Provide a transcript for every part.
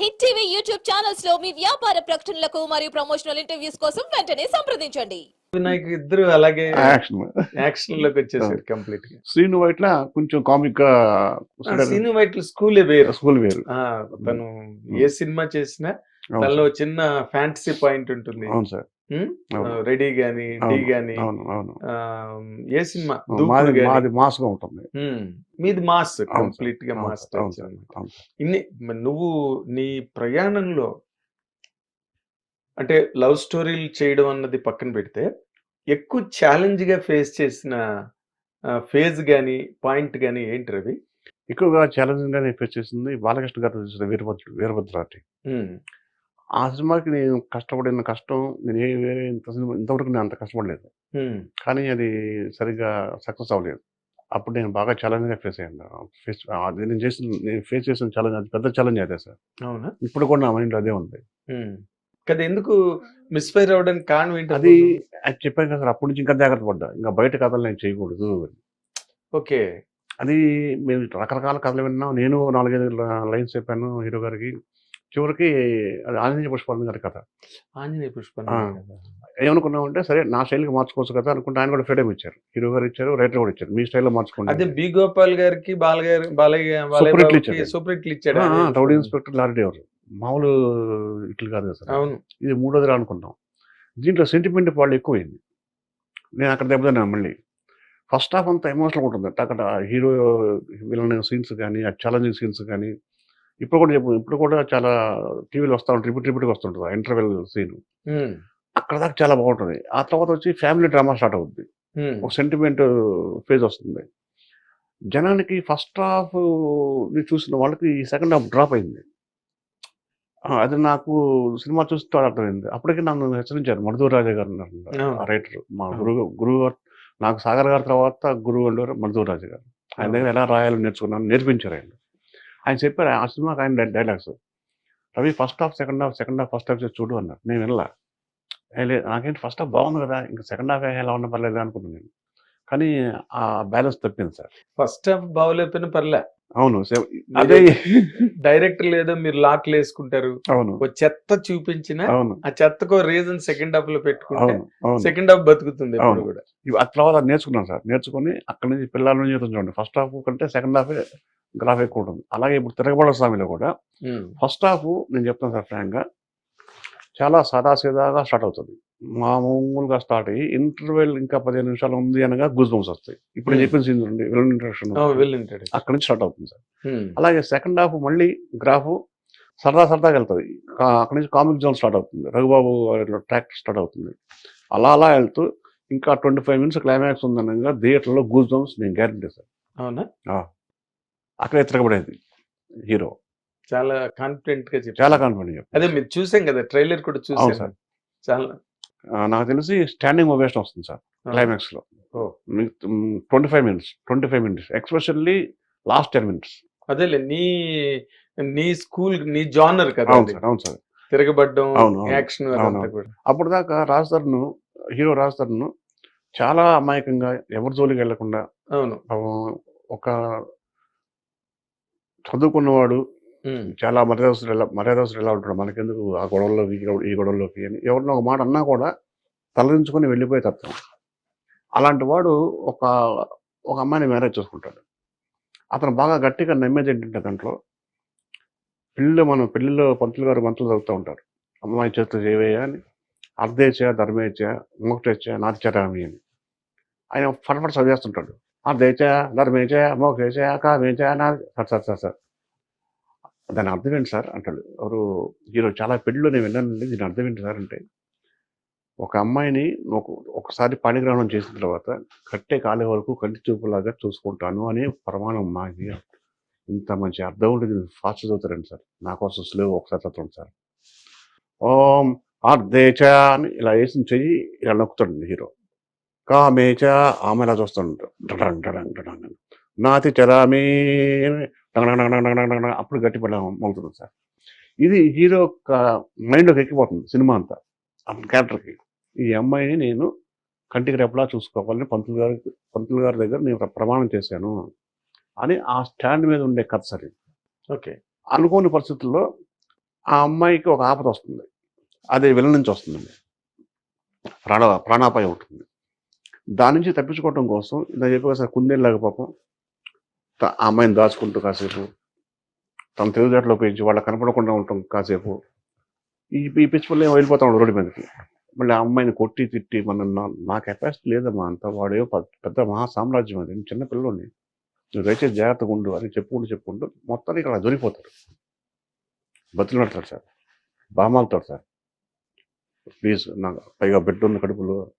Hit TV YouTube ఛానల్స్లో మీ వ్యాపార ప్రకటనలకు మరియు ప్రమోషనల్ ఇంటర్వ్యూస్ కోసం వెంటనే సంప్రదించండి. వినాయక్ ఇద్దరు అలాగే యాక్షన్ యాక్షన్లోకి వచ్చేసారు కంప్లీట్గా శ్రీను వైట్ల కొంచెం కామిక్గా సీను వైట్ స్కూలే వేరు. స్కూల్ వేరు. ఆ, తను ఏ సినిమా చేసినా అవును తనలో సార్. చిన్న ఫ్యాంటసీ పాయింట్ ఉంటుంది. అవును సార్. రెడీ గాని డి గాని ఏ సినిమా? మాది గాని? మాస్గా ఉంటుంది. మీది మాస్. కంప్లీట్గా మాస్. ఇన్ని నువ్వు నీ ప్రయాణంలో అంటే లవ్ స్టోరీలు చేయడం అన్నది పక్కన పెడితే ఎక్కువ ఛాలెంజ్గా ఫేస్ చేసిన ఫేజ్ గాని పాయింట్ గాని ఏంటి రవి ఎక్కువగా ఛాలెంజింగ్గా నేను ఫేస్ చేసింది బాలకృష్ణ గారు చూసిన వీరభద్రుడు వీరభద్రాటి ఆ సినిమాకి నేను కష్టపడిన కష్టం నేను ఏ వేరే ఇంత సినిమా ఇంతవరకు నేను అంత కష్టపడలేదు. కానీ అది సరిగ్గా సక్సెస్ అవ్వలేదు. అప్పుడు నేను బాగా ఛాలెంజ్గా ఫేస్ అయ్యాను. ఫేస్ అది నేను చేసిన నేను ఫేస్ చేసిన ఛాలెంజ్ అది పెద్ద ఛాలెంజ్ అదే సార్. అవునా? ఇప్పుడు కూడా నా మైండ్ అదే ఉంది. కదా ఎందుకు మిస్ఫైర్ అవ్వడానికి కారణం ఏంటి అది అది చెప్పాను కదా సార్ అప్పటి నుంచి ఇంకా జాగ్రత్త పడ్డా. ఇంకా బయట కథలు నేను చేయకూడదు. ఓకే. అది మేము రకరకాల కథలు విన్నాం. నేను నాలుగైదు లైన్స్ చెప్పాను హీరో గారికి. చివరికి అది ఆంజనేయ పుష్పాలను గారి కథ. ఆంజనేయ పుష్పం ఆ. ఏమనుకున్నామంటే సరే నా స్టైల్కి మార్చుకోవచ్చు కదా అనుకుంటే ఆయన కూడా ఫ్రీడమ్ ఇచ్చారు. హీరో గారు ఇచ్చారు రైటర్ కూడా ఇచ్చారు. మీ స్టైల్లో అదే మార్చుకోండి బి గోపాల్ గారికి బాలగారి బాలయ్య బాలయ్య ఇచ్చాడు. రౌడీ ఇన్స్పెక్టర్ లారీ ఎవరు మామూలు ఇట్లు కాదు కదా సార్. అవును. ఇది మూడోది అనుకున్నాం దీంట్లో సెంటిమెంట్ వాళ్ళు ఎక్కువైంది. నేను అక్కడ దెబ్బతిన్నాను మళ్ళీ. ఫస్ట్ హాఫ్ అంతా ఎమోషనల్ ఉంటుంది. అక్కడ హీరో విలన్ సీన్స్ కానీ ఆ ఛాలెంజింగ్ సీన్స్ కానీ ఇప్పుడు కూడా చెప్పు ఇప్పుడు కూడా చాలా టీవీలో వస్తూ ఉంటుంది రిపీట్ రిపీట్గా వస్తుంటుంది ఆ ఇంటర్వెల్ సీన్. అక్కడ దాకా చాలా బాగుంటుంది. ఆ తర్వాత వచ్చి ఫ్యామిలీ డ్రామా స్టార్ట్ అవుద్ది. ఉమ్, ఒక సెంటిమెంట్ ఫేజ్ వస్తుంది. జనానికి ఫస్ట్ హాఫ్ చూసిన వాళ్ళకి ఈ సెకండ్ హాఫ్ డ్రాప్ అయింది. అది నాకు సినిమా చూస్తే అర్థమైంది. అప్పటికి నన్ను హెచ్చరించారు మధుర్ రాజా గారు. ఆ. రైటర్ మా. గురువు గురువు గారు నాకు సాగర్ గారి తర్వాత గురువు ఉండేవారు మధుర్ రాజా గారు. ఆయన దగ్గర ఎలా రాయాలో నేర్చుకున్నాను నేర్పించారు ఆయన. ఆయన చెప్పారు ఆ సినిమాకి ఆయన dialogues Ravi first half second half second half first half చూడు అన్నారు నేను వినలా. నాకేంటి ఫస్ట్ హాఫ్ బాగుంది కదా ఇంకా సెకండ్ హాఫ్ ఎలా ఉన్న పర్లేదు అనుకున్నాను నేను. కానీ ఆ బ్యాలెన్స్ తప్పింది సార్. ఫస్ట్ హాఫ్ బాగోలేకపోయినా పర్లే. అవును అదే డైరెక్టర్ లేదో మీరు లాక్లు వేసుకుంటారు. అవును. ఓ చెత్త చూపించిన అవును. ఆ చెత్తకో రీజన్ సెకండ్ హాఫ్లో పెట్టుకుంటే సెకండ్ హాఫ్ బతుకుతుంది. కూడా. ఆ తర్వాత నేర్చుకున్నాను సార్. నేర్చుకుని అక్కడి నుంచి పిల్లల నుంచి చూడండి. ఫస్ట్ హాఫ్ కంటే సెకండ్ హాఫ్ గ్రాఫ్ ఎక్కువ ఉంటుంది. అలాగే ఇప్పుడు తిరగబడ స్వామిలో కూడా ఫస్ట్ హాఫ్ నేను చెప్తాను సార్ ఫ్రాంక్గా చాలా సాదాసీదాగా స్టార్ట్ అవుతుంది. మామూలుగా స్టార్ట్ అయ్యి ఇంటర్వెల్ ఇంకా పదిహేను నిమిషాలు ఉంది అనగా గూజ్ బంప్స్ వస్తాయి. ఇప్పుడు నేను Hmm. చెప్పిన సీన్ ఇంట్రడక్షన్ వెళ్ళింటాడు అక్కడి నుంచి స్టార్ట్ అవుతుంది సార్. ఉమ్, అలాగే సెకండ్ హాఫ్ మళ్ళీ గ్రాఫ్ సరదా సరదాగా వెళ్తుంది. అక్కడి నుంచి కామిక్ జోన్ స్టార్ట్ అవుతుంది. రఘుబాబు ట్రాక్ స్టార్ట్ అవుతుంది. అలా అలా వెళ్తూ ఇంకా ట్వంటీ ఫైవ్ మినిట్స్ క్లైమాక్స్ ఉందనగా థియేటర్లో గూజ్ బంప్స్ నేను గ్యారంటీ సార్. అవునా? అక్కడే తిరగబడేది హీరో. చాలా కాన్ఫిడెంట్గా చాలా కాన్ఫిడెంట్ అదే మీరు చూసాం కదా ట్రైలర్ కూడా చూసాం. సార్. చాలా నాకు తెలిసి స్టాండింగ్ ఓవేషన్ వస్తుంది సార్ ఆ, క్లైమాక్స్లో ఓ. Twenty five minutes twenty five minutes especially last ten minutes అదేలే నీ నీ స్కూల్ నీ జానర్ కదా అవును. సార్ అవును సార్ తిరగబడ్డం. యాక్షన్ అప్పుడు దాకా రాజధర్ను హీరో రాజధర్ను చాలా అమాయకంగా ఎవరి జోలికి వెళ్ళకుండా అవును ఒక చదువుకున్నవాడు చాలా మర్యాదస్తులు ఎలా మర్యాదస్తులు ఎలా ఉంటాడు మనకెందుకు ఆ గొడవల్లోకి ఈ గొడవల్లోకి అని ఎవరినో ఒక మాట అన్నా కూడా తలదించుకొని వెళ్ళిపోయే తత్వం. అలాంటి వాడు ఒక ఒక అమ్మాయిని మ్యారేజ్ చేసుకుంటాడు. అతను బాగా గట్టిగా నమ్మేది ఏంటంటే దాంట్లో పెళ్ళిలో మనం పెళ్ళిలో పంతులు గారు మంతులు చదువుతూ ఉంటారు. అమ్మాయి చేతులు చేయవేయా అని. అర్ధేచ ధర్మేచ మోక్షేచ నాతిచరామి అని. ఆయన ఫటఫట చదివేస్తుంటాడు. అర్ధేచ ధర్మేచ మోక్షేచ కామేచ నా సార్ సార్ సార్ సార్. దాని అర్థం ఏంటి సార్ అంటాడు ఎవరు హీరో చాలా పెళ్ళిలో నేను విన్నానండి దీని అర్థం ఏంటి సార్ అంటే ఒక అమ్మాయిని ఒక ఒకసారి పాణిగ్రహణం చేసిన తర్వాత కట్టే కాలే వరకు కంటి చూపులాగా చూసుకుంటాను అని ప్రమాణం మాది ఇంత మంచి అర్థం ఉంటుంది ఫాస్ట్ చదువుతారండి సార్ నా కోసం స్లో ఒకసారి చదవండి సార్ ఓం అర్ధేచ అని ఇలా వేసిన చెయ్యి ఇలా నొక్కుతాడు హీరో కామేచ ఆమె ఇలా చూస్తాడు డడంగ్ డడంగ్ డడంగ్ నాతి చరామి అప్పుడు గట్టి పడ మోగుతుంది సార్. ఇది హీరో మైండ్లోకి ఎక్కిపోతుంది సినిమా అంతా. క్యారెక్టర్కి. ఈ అమ్మాయిని నేను కంటికి రెప్పలా చూసుకోవాలని పంతులు గారి పంతులు గారి దగ్గర నేను ప్రమాణం చేశాను అని ఆ స్టాండ్ మీద ఉండే కథ సరే ఓకే. అనుకోని పరిస్థితుల్లో ఆ అమ్మాయికి ఒక ఆపద వస్తుంది. అది విలన్ నుంచి వస్తుంది. ప్రాణ ప్రాణాపాయం ఉంటుంది దాని నుంచి తప్పించుకోవటం కోసం నేను చెప్పి సార్ కుందేలాగా పాపం ఆ అమ్మాయిని దాచుకుంటూ కాసేపు తన తెలివితేటలో ఉపయోగించి వాళ్ళ కనపడకుండా ఉంటాం కాసేపు ఈ ఈ పిచ్చి పిల్ల ఏమో వెళ్ళిపోతాం రోడ్డు మీదకి. మళ్ళీ ఆ అమ్మాయిని కొట్టి తిట్టి మన నా కెపాసిటీ లేదమ్మా అంత. వాడే పెద్ద- మహా సామ్రాజ్యం అది. నేను చిన్న పిల్లోని నువ్వు దయచేసి జాగ్రత్తగా ఉండు అని చెప్పుకుంటూ చెప్పుకుంటూ మొత్తానికి అలా దొరికిపోతాడు. బతులు సార్. బామాలతాడు సార్. ప్లీజ్ నాకు పైగా బిడ్డ ఉన్న కడుపులో.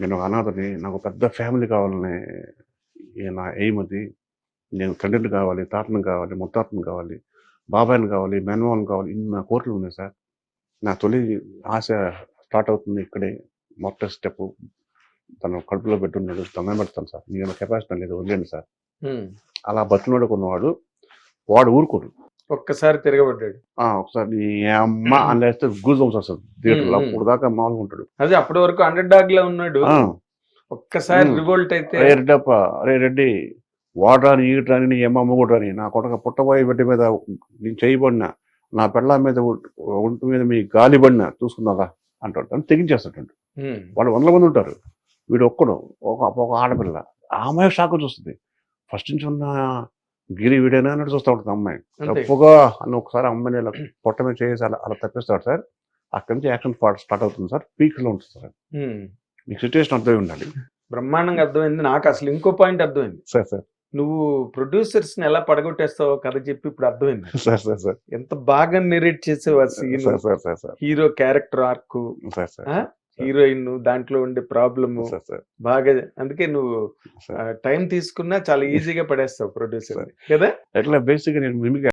నేను ఒక అనాథని నాకు పెద్ద ఫ్యామిలీ కావాలని ఈ నా ఎయిమ్ అది. నేను తండ్రిని కావాలి తాతను కావాలి ముత్తాతను కావాలి బాబాయ్ని కావాలి మేనమామని కావాలి ఇన్ని నా కోరికలు ఉన్నాయి సార్. నా తొలి ఆశ స్టార్ట్ అవుతుంది ఇక్కడే మొట్ట స్టెప్. తను కడుపులో పెట్టున్నాడు తొందర పెడతాను సార్. నేను కెపాసిటీ లేదు వదిలేండి సార్. అలా బతికినోడు కొన్నవాడు వాడు ఊరుకోడు. ఒక్కసారి తిరగబడ్డాడు. ఆ, ఒకసారి అమ్మ అని లేస్తే గూజ్ బంప్స్ వస్తుంది థియేటర్లో. అప్పుడు దాకా మామూలుగా ఉంటాడు. అదే అప్పటి వరకు అండర్ డాగ్ లా ఉన్నాడు. ఒక్కసారి. రివోల్ట్ అయితే రెడ్డప్ప అరే రెడ్డి వాడరాని ఈడరాని నీ అమ్మ అమ్మగుడరాని నా కొడక పుట్టబోయే బిడ్డ మీద నేను చేయబడిన నా పెళ్ళ మీద ఒంటి- మీద మీ గాలి పడిన చూసుకున్నారా అంటాడు అని తెగించేస్తాడు. వాళ్ళు వందల మంది ఉంటారు. వీడు ఒక్కడు ఒక ఒక ఆడపిల్ల. ఆ అమ్మాయి షాక్ చూస్తుంది. ఫస్ట్ నుంచి ఉన్న గిరి వీడేనా అన్నట్టు చూస్తూ ఉంటుంది అమ్మాయి. తప్పుగా అని ఒకసారి అమ్మాయిని ఇలా పొట్ట మీద చేసి అలా అలా తప్పిస్తాడు సార్. అక్కడి నుంచి యాక్షన్ స్టార్ట్ అవుతుంది సార్. పీక్లో ఉంటుంది సార్. మీకు సిచ్యువేషన్ అర్థమై ఉండాలి. బ్రహ్మాండంగా అర్థమైంది. నాకు అసలు ఇంకో పాయింట్ అర్థమైంది. Sir sir. నువ్వు ప్రొడ్యూసర్స్ని ఎలా పడగొట్టేస్తావో కథ చెప్పి ఇప్పుడు అర్థమైంది. Sir sir sir. ఎంత బాగా narrate చేసేవా scene. Sir sir sir sir. Hero character arc. Sir sir ఆ? హీరోయిన్ దాంట్లో ఉండే ప్రాబ్లమ్. బాగా అందుకే నువ్వు టైం తీసుకున్నా చాలా ఈజీగా పడేస్తావు ప్రొడ్యూసర్ కదా? ఎట్లా బేసిక్గా నేను మిమిక్